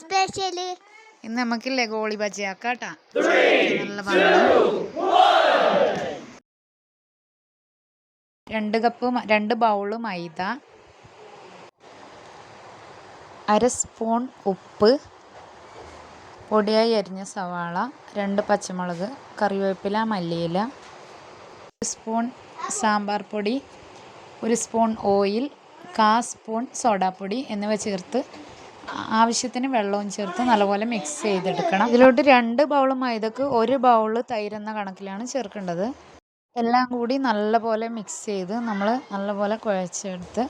Special? ഇന്ന് നമുക്കില്ലേ goalie bajji ആക്കാട്ടാ നല്ല രണ്ട് കപ്പ് രണ്ട് ബൗൾ മൈദ. അര സ്പൂൺ ഉപ്പ്. പൊടിയായി അരിഞ്ഞ സവാള. രണ്ട് പച്ചമുളക്. കറിവേപ്പില മല്ലിയില. ഒരു സ്പൂൺ സാമ്പാർ പൊടി. ഒരു സ്പൂൺ ഓയിൽ. കാ സ്പൂൺ സോഡാപ്പൊടി എന്നിവ ചേർത്ത് ആവശ്യത്തിന് വെള്ളവും ചേർത്ത് നല്ലപോലെ മിക്സ് ചെയ്തെടുക്കണം. ഇതിലോട്ട് രണ്ട് ബൗൾ മൈദക്ക് ഒരു ബൗൾ തൈരെന്ന കണക്കിലാണ് ചേർക്കേണ്ടത്. എല്ലാം കൂടി നല്ലപോലെ മിക്സ് ചെയ്ത് നമ്മൾ നല്ലപോലെ കുഴച്ചെടുത്ത്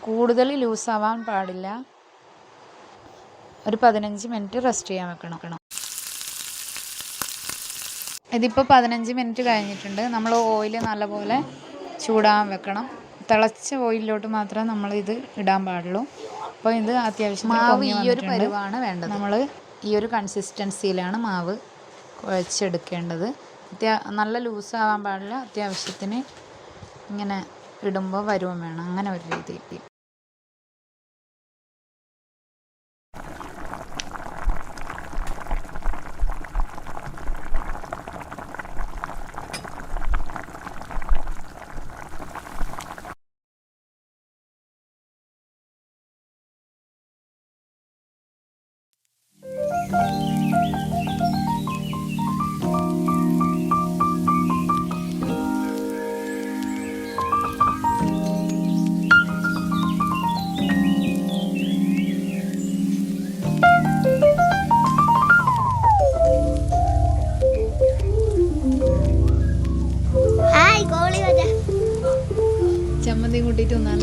കൂടുതൽ ലൂസാവാൻ പാടില്ല. ഒരു പതിനഞ്ച് മിനിറ്റ് റെസ്റ്റ് ചെയ്യാൻ വെക്കണം. ഇതിപ്പോൾ പതിനഞ്ച് മിനിറ്റ് കഴിഞ്ഞിട്ടുണ്ട്. നമ്മൾ ഓയിൽ നല്ലപോലെ ചൂടാൻ വെക്കണം. തിളച്ച ഓയിലിലോട്ട് മാത്രമേ നമ്മൾ ഇത് ഇടാൻ പാടുള്ളൂ. അപ്പോൾ ഇത് അത്യാവശ്യം മാവ് ഈ ഒരു പരുവാണ് വേണ്ടത്. നമ്മൾ ഈ ഒരു കൺസിസ്റ്റൻസിയിലാണ് മാവ് കുഴച്ചെടുക്കേണ്ടത്. അത്യാ നല്ല ലൂസാവാൻ പാടില്ല. അത്യാവശ്യത്തിന് ഇങ്ങനെ ഇടുമ്പോൾ വരുവും വേണം. അങ്ങനെ ഒരു രീതിയിൽ. കൂട്ടിട്ട് ഒന്നാണ്